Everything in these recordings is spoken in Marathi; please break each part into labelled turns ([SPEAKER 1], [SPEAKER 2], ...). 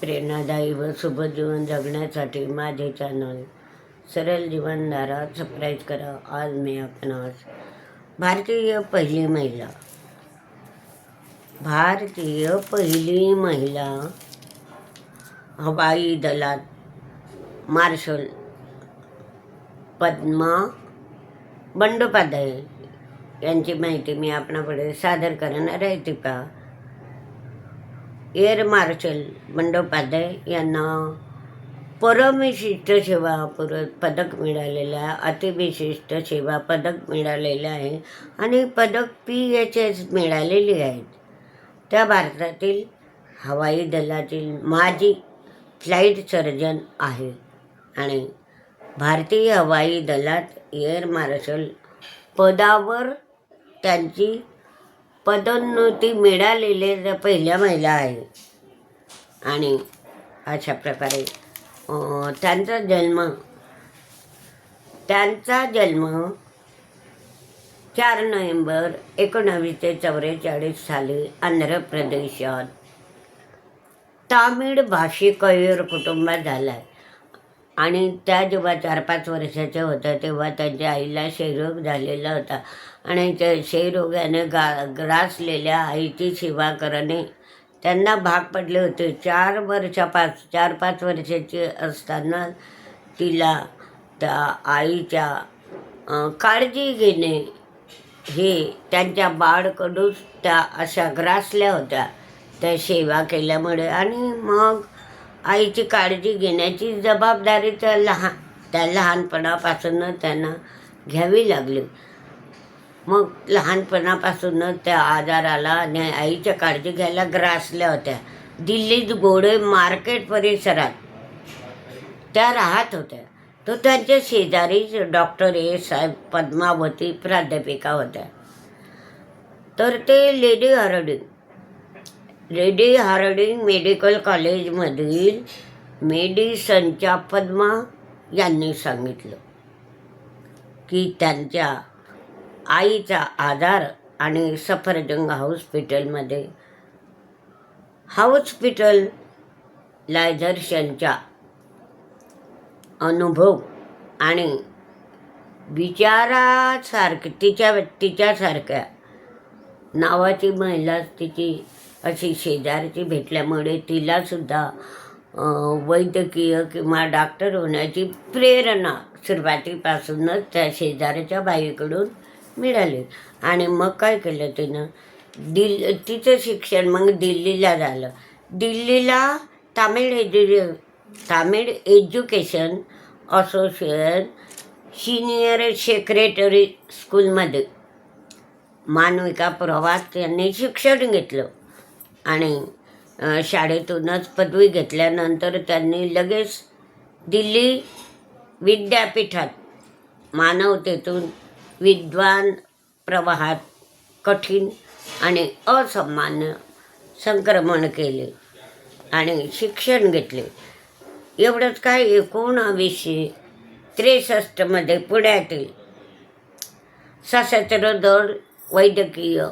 [SPEAKER 1] प्रेरणादायी व शुभ जीवन जगण्यासाठी माझे चॅनल सरळ जीवनधारा सबस्क्राईब करा. आज मी आपणास भारतीय पहिली महिला भारतीय पहिली महिला हवाई दलात मार्शल पद्मा बंडोपाध्याय यांची माहिती मी आपणापुढे सादर करणार आहे. ती पहा. एअर मार्शल बंडोपाध्याय यांना परमविशिष्ट सेवा पुर पदक मिळालेलं आहे अतिविशिष्ट सेवा पदक मिळालेलं आहे आणि पदक पी एच एस मिळालेली आहेत. त्या भारतातील हवाई दलातील माजी फ्लाईट सर्जन आहे आणि भारतीय हवाई दलात एअर मार्शल पदावर त्यांची पदोन्नती मिळालेले पहिल्या महिला आहे. आणि अशा प्रकारे त्यांचा जन्म त्यांचा जन्म चार नोव्हेंबर एकोणावीसशे चौवेचाळीस साली आंध्र प्रदेशात तामिळ भाषिक कुटुंबात झाला आहे आणि त्या जेव्हा चार पाच वर्षाच्या होत्या तेव्हा त्यांच्या आईला क्षयरोग झालेला होता. आणि त्या क्षयरोगाने गा ग्रासलेल्या आईची सेवा करणे त्यांना भाग पडले होते. चार वर्षापास चार पाच वर्षाची असताना तिला त्या आईच्या काळजी घेणे हे त्यांच्या बाळकडून त्या अशा ग्रासल्या होत्या. त्या सेवा केल्यामुळे आणि मग आईची काळजी घेण्याची जबाबदारी त्या लहान त्या लहानपणापासूनच त्यांना घ्यावी लागली. मग लहानपणापासूनच त्या आजाराला आणि आईच्या काळजी घ्यायला ग्रासल्या होत्या. दिल्लीत गोडे मार्केट परिसरात त्या राहत होत्या. तो त्यांच्या शेजारीच डॉक्टर ए. साहेब पद्मावती प्राध्यापिका होत्या. तर ते lady Hardinge lady Hardinge medical कॉलेजमधील मेडिसनच्या पद्मा यांनी सांगितलं की त्यांच्या आईचा आधार आणि सफरजंग हॉस्पिटलमध्ये हॉस्पिटल लायझर्शनच्या अनुभव आणि विचारासारखी तिच्या तिच्यासारख्या नावाची महिला तिची अशी शेजारची भेटल्यामुळे तिलासुद्धा वैद्यकीय किंवा डॉक्टर होण्याची प्रेरणा सुरुवातीपासूनच त्या शेजारच्या बाईकडून मिळाली. आणि मग काय केलं तिनं? दिल तिचं शिक्षण मग दिल्लीला झालं. दिल्लीला Tamil एज्यु Tamil education association senior secretary स्कूलमध्ये मानविका प्रवास यांनी शिक्षण घेतलं. आणि शाळेतूनच पदवी घेतल्यानंतर त्यांनी लगेच दिल्ली विद्यापीठात मानवतेतून विद्वान प्रवाहात कठीण आणि असामान्य संक्रमण केले आणि शिक्षण घेतले. एवढंच काय एकोणावीसशे त्रेसष्टमध्ये पुण्यातील सशस्त्र दल वैद्यकीय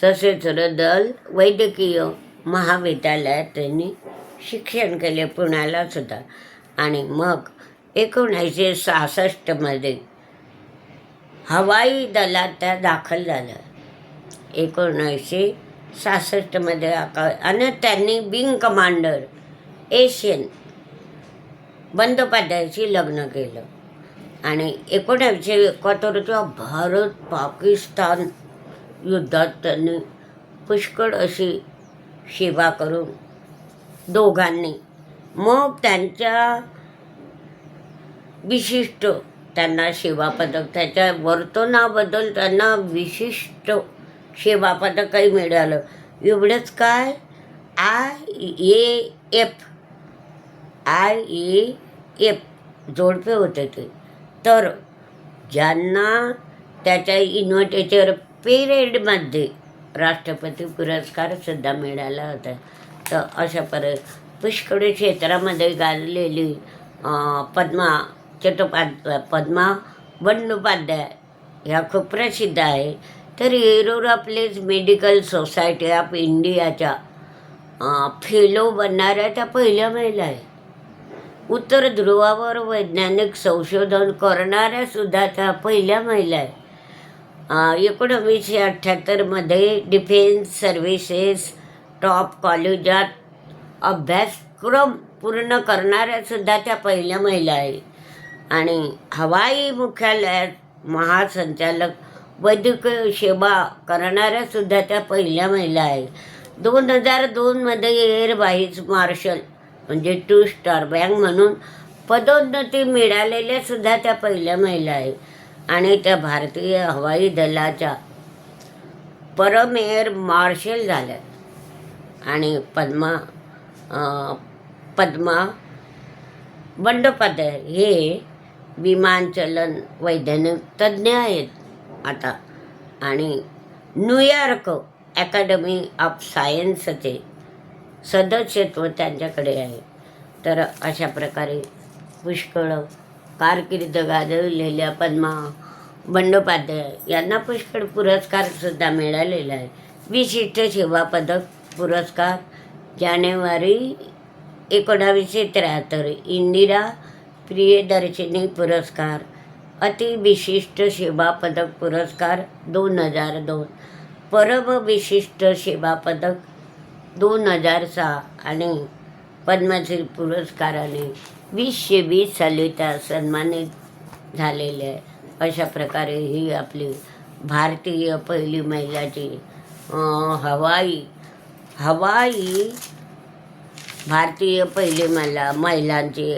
[SPEAKER 1] सशस्त्र दल वैद्यकीय महाविद्यालयात त्यांनी शिक्षण केले पुण्याला सुद्धा. आणि मग एकोणीसशे सहासष्टमध्ये हवाई दलात त्या दाखल झाल्या. एकोणीसशे सहासष्टमध्ये आका आणि त्यांनी विंग कमांडर एशियन बंदोपाध्यायाशी लग्न केलं. आणि एकोणीसशे एकाहत्तरच्या भारत पाकिस्तान युद्धात त्यांनी पुष्कळ अशी सेवा करून दोघांनी मग त्यांच्या विशिष्ट त्यांना सेवा पदक त्याच्या वर्तनाबद्दल त्यांना विशिष्ट सेवा पदकही मिळालं. एवढंच काय? I A F I A F जोडपे होते ते. तर ज्यांना त्याच्या इन्व्हर्टेचर पिरियडमध्ये राष्ट्रपती पुरस्कारसुद्धा मिळाला होता. तर अशा पर पुष्कळ क्षेत्रामध्ये गाजलेली पद्मा चट्टोपाध्याय पद्मा बंडोपाध्याय ह्या खूप प्रसिद्ध आहे. तर एरोराप्लेस मेडिकल सोसायटी ऑफ इंडियाच्या फेलो बनणाऱ्या त्या पहिल्या महिला आहे. उत्तर ध्रुवावर वैज्ञानिक संशोधन करणाऱ्या सुद्धा त्या पहिल्या महिला आहे. एकोणवीसशे अठ्ठ्याहत्तरमध्ये डिफेन्स सर्व्हिसेस टॉप कॉलेजात अभ्यासक्रम पूर्ण करणाऱ्यासुद्धा त्या पहिल्या महिला आहे आणि हवाई मुख्यालयात महासंचालक वैद्यकीय सेवा करणाऱ्यासुद्धा त्या पहिल्या महिला आहे दोन हजार दोनमध्ये एअर व्हाईस मार्शल म्हणजे टू स्टार बँक म्हणून पदोन्नती मिळालेल्यासुद्धा त्या पहिल्या महिला आहे आणि त्या भारतीय हवाई दलाच्या परम एअर मार्शल झाल्या. आणि पद्मा पद्मा बंडोपाध्याय हे विमानचलन वैज्ञानिक तज्ज्ञ आहेत आता. आणि न्यूयॉर्क अकॅडमी ऑफ सायन्सचे सदस्यत्व त्यांच्याकडे आहे. तर अशा प्रकारे पुष्कळ कारकीर्द गाजवलेल्या पद्मा बंडोपाध्याय यांना पुष्कळ पुरस्कारसुद्धा मिळालेला आहे विशिष्ट सेवा पदक पुरस्कार जानेवारी एकोणावीसशे त्र्याहत्तर इंदिरा प्रियदर्शिनी पुरस्कार अतिविशिष्ट सेवा पदक पुरस्कार दोन हजार दोन परम विशिष्ट सेवा पदक दोन हजार सहा आणि पद्मश्री पुरस्काराने वीसशे वीस साली त्या सन्मानित झालेले आहे. अशा प्रकारे ही आपली भारतीय पहिली महिलाची हवाई हवाई भारतीय पहिली महिला महिलांची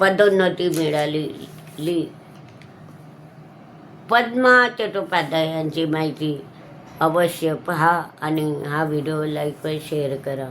[SPEAKER 1] पदोन्नती मिळाली पद्मा चट्टोपाध्याय यांची माहिती अवश्य पहा आणि हा व्हिडिओ लाईक व शेअर करा.